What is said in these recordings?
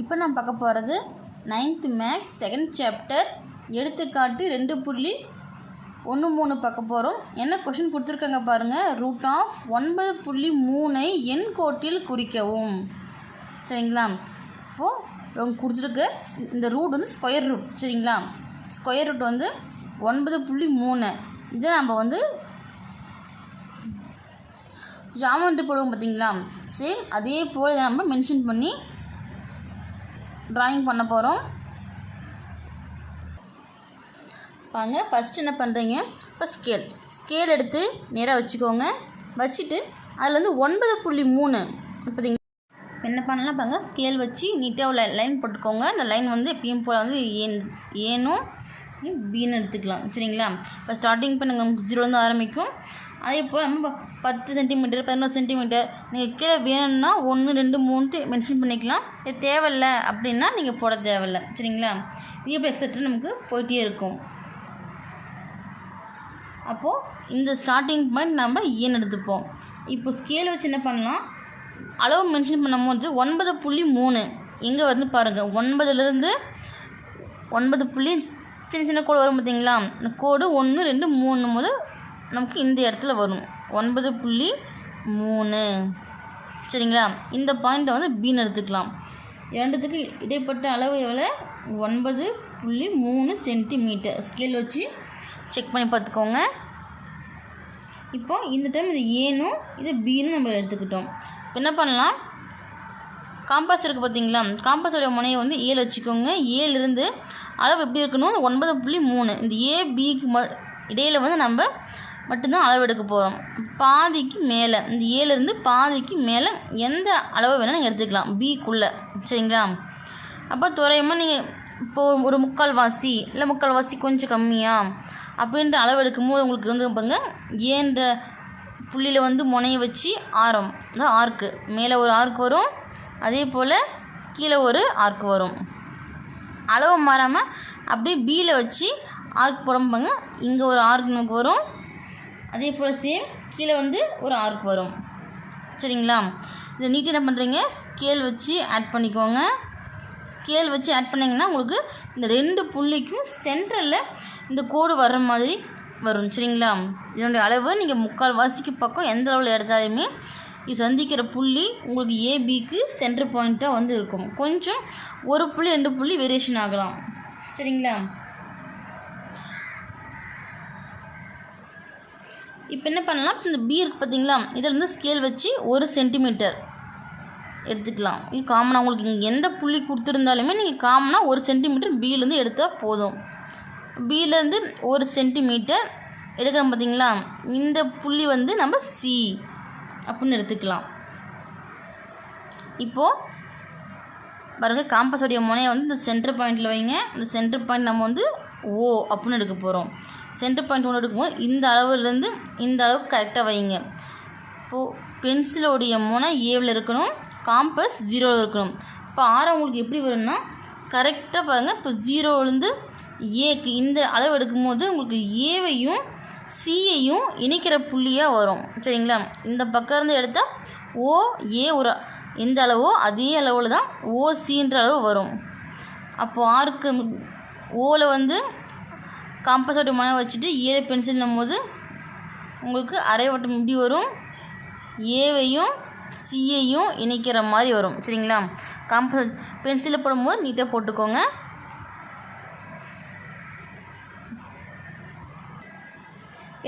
இப்போ நான் பார்க்க போகிறது நைன்த்து மேக்ஸ் செகண்ட் சாப்டர் எடுத்துக்காட்டு ரெண்டு புள்ளி ஒன்று மூணு பார்க்க போகிறோம். என்ன கொஷின் கொடுத்துருக்காங்க பாருங்கள் ரூட் ஆஃப் ஒன்பது புள்ளி மூணை எண் கோட்டில் குறிக்கவும். சரிங்களா? இப்போது இவங்க கொடுத்துருக்கு இந்த ரூட் வந்து ஸ்கொயர் ரூட் சரிங்களா? ஸ்கொயர் ரூட் வந்து ஒன்பது புள்ளி மூணு. இதை நம்ம வந்து ஜாமன்ட்டு போடுவோம் பார்த்தீங்களா? சேம் அதே போல் இதை நம்ம மென்ஷன் பண்ணி ட்ராயிங் பண்ண போகிறோம் பாங்க ஃபஸ்ட்டு என்ன பண்ணுறீங்க இப்போ ஸ்கேல் ஸ்கேல் எடுத்து நேராக வச்சுக்கோங்க. வச்சுட்டு அதில் வந்து ஒன்பது புள்ளி மூணு பார்த்தீங்களா என்ன பண்ணலாம் பாருங்க ஸ்கேல் வச்சு நீட்டாக ஒரு லைன் போட்டுக்கோங்க. அந்த லைன் வந்து எப்பயும் போல் வந்து ஏன் ஏனும் பீன்னு எடுத்துக்கலாம். சரிங்களா? இப்போ ஸ்டார்டிங் இப்போ நாங்கள் ஜீரோலேருந்து ஆரம்பிக்கும். அதே போல் நம்ம பத்து சென்டிமீட்டர் பதினோரு சென்டிமீட்டர் நீங்கள் கீழே வேணும்னா ஒன்று ரெண்டு மூணுட்டு மென்ஷன் பண்ணிக்கலாம். இது தேவையில்ல அப்படின்னா நீங்கள் போட தேவையில்ல. சரிங்களா? இது எப்படி எக்ஸட்ரா நமக்கு போயிட்டே இருக்கும். அப்போது இந்த ஸ்டார்டிங் பாயிண்ட் நம்ம e ஏன் எடுத்துப்போம். இப்போ ஸ்கேல் வச்சு என்ன பண்ணலாம்? அளவு மென்ஷன் பண்ணும்போது ஒன்பது புள்ளி மூணு. எங்கே வந்து பாருங்கள் ஒன்பதுலேருந்து ஒன்பது புள்ளி சின்ன சின்ன கோடு வரும் பார்த்தீங்களா இந்த கோடு ஒன்று ரெண்டு மூணு முதல் நமக்கு இந்த இடத்துல வரும். ஒன்பது புள்ளி மூணு. சரிங்களா? இந்த பாயிண்ட்டை வந்து பீன் எடுத்துக்கலாம். இரண்டுத்துக்கு இடைப்பட்ட அளவு எவ்வளோ ஒன்பது புள்ளி மூணு சென்டிமீட்டர் ஸ்கேல் வச்சு செக் பண்ணி பார்த்துக்கோங்க. இப்போ இந்த டைம் இது ஏனும் இது பீனும் நம்ம எடுத்துக்கிட்டோம். இப்போ என்ன பண்ணலாம்? காம்பாஸ் இருக்குது பார்த்தீங்களா? காம்பாஸோட முனையை வந்து ஏழு வச்சுக்கோங்க. ஏழுலேருந்து அளவு எப்படி இருக்கணும் ஒன்பது புள்ளி மூணு. இந்த ஏ பிக்கு ம இடையில் வந்து நம்ம மட்டும்தான் அளவு எடுக்க போகிறோம் பாதிக்கு மேலே இந்த ஏழுலேருந்து பாதிக்கு மேலே எந்த அளவு வேணால் நீங்கள் எடுத்துக்கலாம். பிக்குள்ளே சரிங்களா? அப்போ துறையமாக நீங்கள் இப்போது ஒரு முக்கால் வாசி இல்லை முக்கால் வாசி கொஞ்சம் கம்மியாக அப்படின்ற அளவு எடுக்கும்போது உங்களுக்கு வந்து பாருங்க ஏன்ற புள்ளியில் வந்து முனையை வச்சு ஆரம். அதான் ஆர்க்கு. மேலே ஒரு ஆர்க் வரும். அதே போல் கீழே ஒரு ஆர்க் வரும். அளவு மாறாமல் அப்படியே பியில் வச்சு ஆர்க் போடும்பாங்க இங்கே ஒரு ஆர்க் நமக்கு வரும். அதே போல் சேம் கீழே வந்து ஒரு ஆர்க் வரும். சரிங்களா? இதை நீட்டு என்ன பண்ணுறீங்க ஸ்கேல் வச்சு ஆட் பண்ணிக்கோங்க. ஸ்கேல் வச்சு ஆட் பண்ணிங்கன்னா உங்களுக்கு இந்த ரெண்டு புள்ளிக்கும் சென்டரில் இந்த கோடு வர்ற மாதிரி வரும். சரிங்களா? இதனுடைய அளவு நீங்கள் முக்கால் வாசிக்கு பக்கம் எந்த அளவில் எடுத்தாலுமே இது சந்திக்கிற புள்ளி உங்களுக்கு ஏபிக்கு சென்டர் பாயிண்ட்டாக வந்து இருக்கும். கொஞ்சம் ஒரு புள்ளி ரெண்டு புள்ளி வேரியேஷன் ஆகலாம். சரிங்களா? இப்போ என்ன பண்ணலாம்? இந்த பி இருக்குது பார்த்தீங்களா இதில் இருந்து ஸ்கேல் வச்சு ஒரு சென்டிமீட்டர் எடுத்துக்கலாம். இது காமனாக உங்களுக்கு இங்கே எந்த புள்ளி கொடுத்துருந்தாலுமே நீங்கள் காமனாக ஒரு சென்டிமீட்டர் பியிலேருந்து எடுத்தால் போதும். பியிலேருந்து ஒரு சென்டிமீட்டர் எடுக்கிறோம் பார்த்தீங்களா இந்த புள்ளி வந்து நம்ம சி அப்படின்னு எடுத்துக்கலாம். இப்போது பாருங்கள் காம்பஸோடைய முனையை வந்து இந்த சென்டர் பாயிண்டில் வைங்க. இந்த சென்டர் பாயிண்ட் நம்ம வந்து ஓ அப்படின்னு எடுக்க போகிறோம் சென்டர் பாயிண்ட் ஒன்று எடுக்கும்போது இந்த அளவுலேருந்து இந்த அளவுக்கு கரெக்டாக வைங்க. இப்போது பென்சிலோடைய முனை ஏவில் இருக்கணும் காம்பஸ் ஜீரோவில் இருக்கணும். இப்போ ஆரம் உங்களுக்கு எப்படி வரும்னா கரெக்டாக பாருங்கள் இப்போ ஜீரோவிலேருந்து ஏக்கு இந்த அளவு எடுக்கும்போது உங்களுக்கு ஏவையும் சியையும் இணைக்கிற புள்ளியாக வரும். சரிங்களா? இந்த பக்கம் இருந்து எடுத்தால் ஓ ஏ ஒரு எந்த அளவோ அதே அளவில் தான் ஓசின்ற அளவு வரும். அப்போது ஆர்க்கு ஓவில் வந்து காம்பஸோட மணம் வச்சுட்டு ஏ பென்சில்னும் போது உங்களுக்கு அரை வட்டம் இப்படி வரும். ஏவையும் சியையும் இணைக்கிற மாதிரி வரும். சரிங்களா? காம்பஸ் பென்சிலில் போடும்போது நீட்டாக போட்டுக்கோங்க.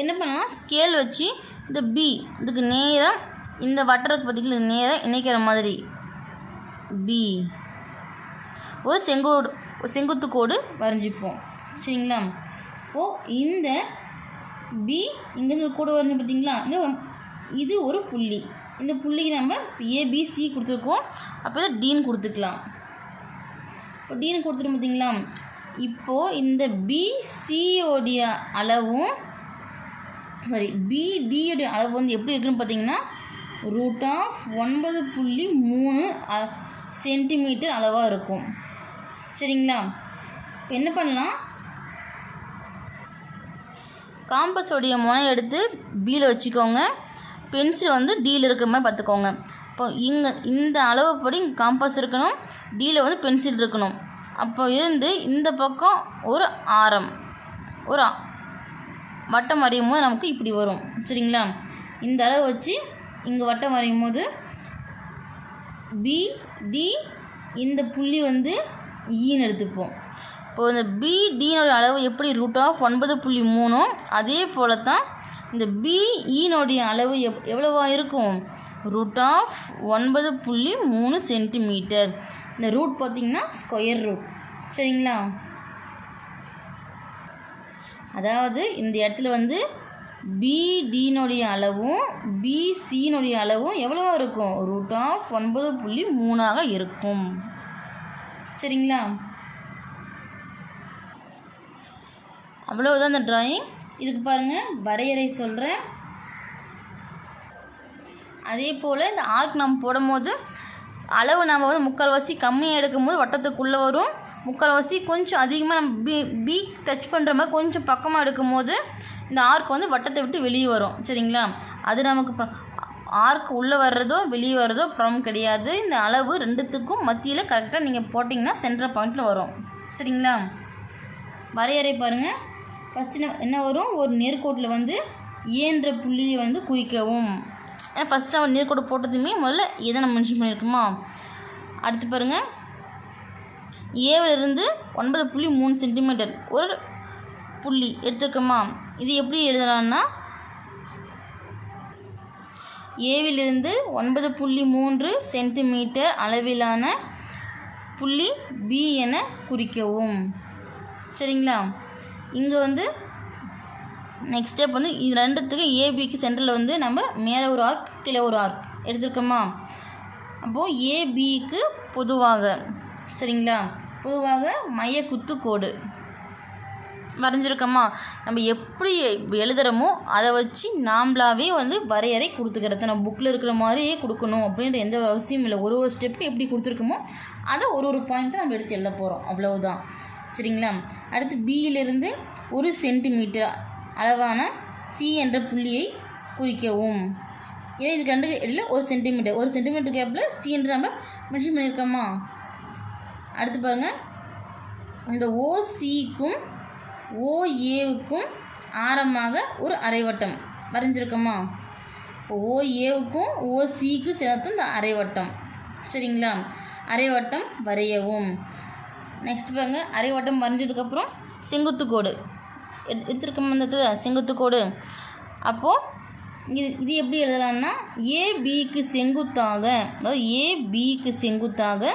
என்ன பண்ணலாம்? ஸ்கேல் வச்சு இந்த பி இதுக்கு நேராக இந்த வட்டருக்கு பார்த்தீங்கன்னா நேராக இணைக்கிற மாதிரி பி ஒரு செங்கோடு செங்குத்து கோடு வரைஞ்சிப்போம். சரிங்களா? அப்போது இந்த பி இங்கேருந்து ஒரு கூட வரைஞ்சி பார்த்தீங்களா இங்கே இது ஒரு புள்ளி. இந்த புள்ளிக்கு நம்ம ஏபிசி கொடுத்துருக்கோம். அப்போ தான் டீன் கொடுத்துக்கலாம். இப்போ டீன் கொடுத்துட்டு பார்த்தீங்களா இப்போது இந்த பிசியோடைய அளவும் சாரி பிடியோடைய அளவு வந்து எப்படி இருக்குன்னு பார்த்தீங்கன்னா ரூட் ஆஃப் ஒன்பது புள்ளி மூணு சென்டிமீட்டர் அளவாக இருக்கும். சரிங்களா? என்ன பண்ணலாம்? காம்பஸோடைய முனை எடுத்து பியில் வச்சுக்கோங்க. பென்சில் வந்து டியில் இருக்கிற மாதிரி பார்த்துக்கோங்க. இப்போ இங்கே இந்த அளவுப்படி இங்கே காம்பஸ் இருக்கணும். டியில் வந்து பென்சில் இருக்கணும். அப்போ இருந்து இந்த பக்கம் ஒரு ஆரம் ஒரு வட்டம் வரையும் போது நமக்கு இப்படி வரும். சரிங்களா? இந்த அளவு வச்சு இங்கே வட்டம் வரையும் போது பி டி இந்த புள்ளி வந்து e ஈன்னு எடுத்துப்போம். இப்போ இந்த பி அளவு எப்படி ரூட் ஆஃப் ஒன்பது புள்ளி மூணோ? அதே போல தான் இந்த பிஇனுடைய e அளவு எவ் எவ்வளவா இருக்கும்? ரூட் ஆஃப் ஒன்பது புள்ளி மூணு சென்டிமீட்டர் இந்த ரூட் பார்த்திங்கன்னா ஸ்கொயர் ரூட் சரிங்களா? அதாவது இந்த இடத்துல வந்து பிடினுடைய அளவும் பிசினுடைய அளவும் எவ்வளோவா இருக்கும்? ரூட் ஆஃப் ஒன்பது புள்ளி மூணாக இருக்கும். சரிங்களா? அவ்வளோதான் அந்த ட்ராயிங் இதுக்கு பாருங்கள் வரையறை சொல்கிறேன் அதே போல் இந்த ஆர்க் நம்ம போடும்போது அளவு நம்ம வந்து முக்கால்வாசி கம்மியாக எடுக்கும்போது வட்டத்துக்குள்ளே வரும். முக்கால்வாசி கொஞ்சம் அதிகமாக நம்ம பி பி டச் பண்ணுற மாதிரி கொஞ்சம் பக்கமாக எடுக்கும்போது இந்த ஆர்க் வந்து வட்டத்தை விட்டு வெளியே வரும். சரிங்களா? அது நமக்கு ஆர்க் உள்ளே வர்றதோ வெளியே வர்றதோ ப்ராப்ளம் கிடையாது. இந்த அளவு ரெண்டுத்துக்கும் மத்தியில் கரெக்டாக நீங்கள் போட்டிங்கன்னா சென்ட்ரல் பாயிண்டில் வரும். சரிங்களா? வரையறை பாருங்கள் ஃபஸ்ட்டு என்ன வரும்? ஒரு நேர்கோட்டில் வந்து ஏன்ற புள்ளியை வந்து குறிக்கவும். ஃபஸ்ட்டு நம்ம நேர்கோடு போட்டதுமே முதல்ல எதை நம்ம மென்ஷன் பண்ணியிருக்கோமா? அடுத்து பாருங்கள் ஏவிலிருந்து ஒன்பது புள்ளி மூணு சென்டிமீட்டர் ஒரு புள்ளி எடுத்துருக்கோமா? இது எப்படி எழுதலாம்னா ஏவிலிருந்து ஒன்பது புள்ளி மூன்று சென்டிமீட்டர் அளவிலான புள்ளி பி என குறிக்கவும். சரிங்களா? இங்கே வந்து நெக்ஸ்ட் ஸ்டெப் வந்து இது ரெண்டுத்துக்கும் ஏபிக்கு சென்டரில் வந்து நம்ம மேலே ஒரு ஆர்க் கீழே ஒரு ஆர்க் எடுத்துருக்கோமா? அப்போது ஏபிக்கு பொதுவாக சரிங்களா? பொதுவாக மைய குத்து கோடு வரைஞ்சிருக்கோமா? நம்ம எப்படி எழுதுகிறோமோ அதை வச்சு நாம்ளாவே வந்து வரையறை கொடுத்துக்கிறது நம்ம புக்கில் இருக்கிற மாதிரியே கொடுக்கணும் அப்படின்ற எந்த ஒரு அவசியம் இல்லை. ஒரு ஒரு ஸ்டெப்புக்கு எப்படி கொடுத்துருக்கோமோ அதை ஒரு ஒரு பாயிண்ட்டை நம்ம எடுத்து எழுத போகிறோம் அவ்வளவுதான். சரிங்களா அடுத்து பியிலிருந்து ஒரு சென்டிமீட்டர் அளவான சி என்ற புள்ளியை குறிக்கவும். ஏன் இது கண்டு இல்லை ஒரு சென்டிமீட்டர் ஒரு சென்டிமீட்டர் கேப்பில் சி என்று நம்ம மென்ஷன் பண்ணியிருக்கோமா? அடுத்து பாருங்கள் இந்த ஓசிக்கும் ஓஏவுக்கும் ஆரமாக ஒரு அரைவட்டம். வரைஞ்சிருக்கோமா? ஓஏவுக்கும் ஓசிக்கும் சேர்த்து இந்த அரைவட்டம். சரிங்களா? அரைவட்டம் வரையவும். நெக்ஸ்ட் பாருங்க அரைவட்டம் வரைஞ்சதுக்கப்புறம் செங்குத்து கோடு. எடு எடுத்துருக்கோம் இந்த இடத்துல? செங்குத்து கோடு. அப்போது இது இது எப்படி எழுதலாம்னா ஏபிக்கு செங்குத்தாக அதாவது ஏபிக்கு செங்குத்தாக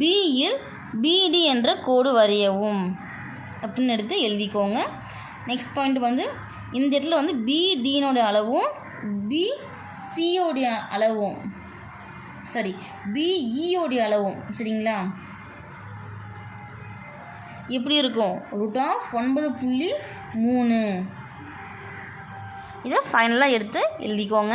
பியில் பிடி என்ற கோடு வரையவும். அப்படின்னு எடுத்து எழுதிக்கோங்க. நெக்ஸ்ட் பாயிண்ட் வந்து இந்த இடத்துல வந்து பிடினோட அளவும் பிசியோடைய அளவும் சரி பிஇயோடைய e அளவும் சரிங்களா? எப்படி இருக்கும்? ரூட் ஆஃப் ஒன்பது புள்ளி மூணு. இதை ஃபைனலாக எடுத்து எழுதிக்கோங்க.